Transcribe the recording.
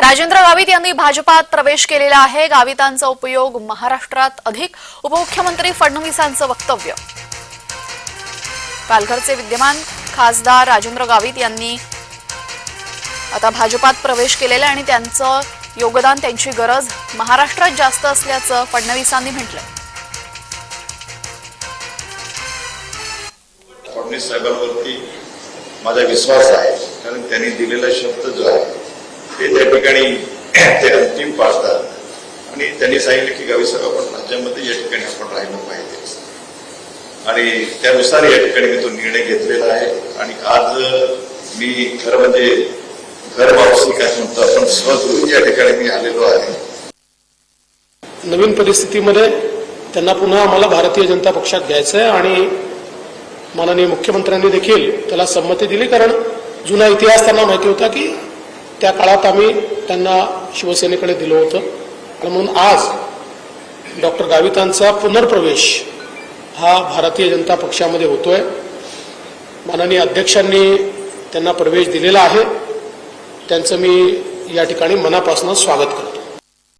राजेंद्र गावित यांनी भाजपात प्रवेश केलेला आहे. गावितांचा उपयोग महाराष्ट्रात अधिक. उपमुख्यमंत्री फडणवीसांचं वक्तव्य. पालघरचे विद्यमान खासदार राजेंद्र गावित यांनी आता भाजपात प्रवेश केलेला आणि त्यांचं योगदान त्यांची गरज महाराष्ट्रात जास्त असल्याचं फडणवीसांनी म्हटलं फडणवीस साहेबांवरती माझा विश्वास आहे. कारण त्यांनी दिलेला शब्द जो आहे ठिकाणी ते अंतिम पाळतात आणि त्यांनी सांगितलं की गावीसर आपण राज्यामध्ये या ठिकाणी आपण राहिलं पाहिजे. आणि त्यानुसार या ठिकाणी मी तो निर्णय घेतलेला आहे. आणि आज मी खरं म्हणजे घर वापसी काय म्हणतो आपण सहज या ठिकाणी मी आलेलो आहे. नवीन परिस्थितीमध्ये त्यांना पुन्हा आम्हाला भारतीय जनता पक्षात घ्यायचं आहे आणि माननीय मुख्यमंत्र्यांनी देखील त्याला संमती दिली कारण जुना इतिहास त्यांना माहिती होता की त्या काळात आम्ही त्यांना शिवसेनेकडे दिलं होतं. आणि म्हणून आज डॉक्टर गावितांचा पुनर्प्रवेश हा भारतीय जनता पक्षामध्ये होतोय. माननीय अध्यक्षांनी त्यांना प्रवेश दिलेला आहे. त्यांचं मी या ठिकाणी मनापासून स्वागत करतो.